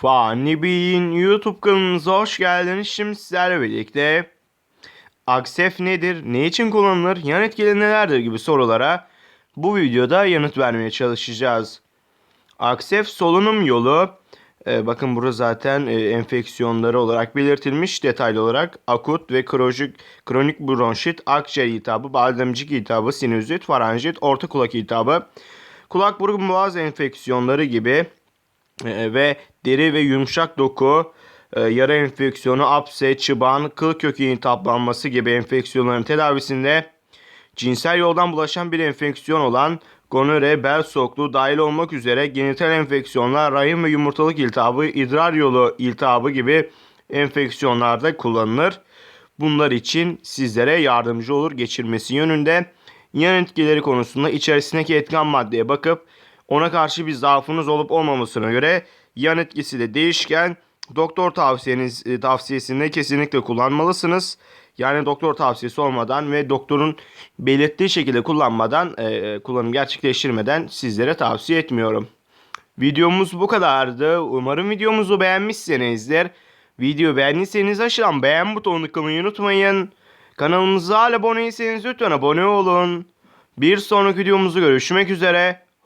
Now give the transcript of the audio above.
Fani Bey'in YouTube kanalınıza hoş geldiniz. Şimdi sizlerle birlikte Aksef nedir, ne için kullanılır, yan etkileri nelerdir gibi sorulara bu videoda yanıt vermeye çalışacağız. Aksef solunum yolu, e, bakın burada zaten e, enfeksiyonları olarak belirtilmiş detaylı olarak akut ve kronik, kronik bronşit, akciğer iltihabı, bademcik iltihabı, sinüzit, faranjit, orta kulak iltihabı, kulak burun boğaz enfeksiyonları gibi ve deri ve yumuşak doku, e, yara enfeksiyonu, apse, çıban, kıl kökü iltihaplanması gibi enfeksiyonların tedavisinde cinsel yoldan bulaşan bir enfeksiyon olan gonore, bel soğukluğu dahil olmak üzere genital enfeksiyonlar, rahim ve yumurtalık iltihabı, idrar yolu iltihabı gibi enfeksiyonlarda kullanılır. Bunlar için sizlere yardımcı olur geçirmesi yönünde. Yan etkileri konusunda içerisindeki etken maddeye bakıp ona karşı bir zaafınız olup olmamasına göre yan etkisi de değişken. Doktor tavsiyeniz e, tavsiyesinde kesinlikle kullanmalısınız. Yani doktor tavsiyesi olmadan ve doktorun belirttiği şekilde kullanmadan, e, kullanım gerçekleştirmeden sizlere tavsiye etmiyorum. Videomuz bu kadardı. Umarım videomuzu beğenmişsinizdir. Video beğendiyseniz aşağıdan beğen butonuna tıklamayı unutmayın. Kanalımıza abone değilseniz lütfen abone olun. Bir sonraki videomuzda görüşmek üzere.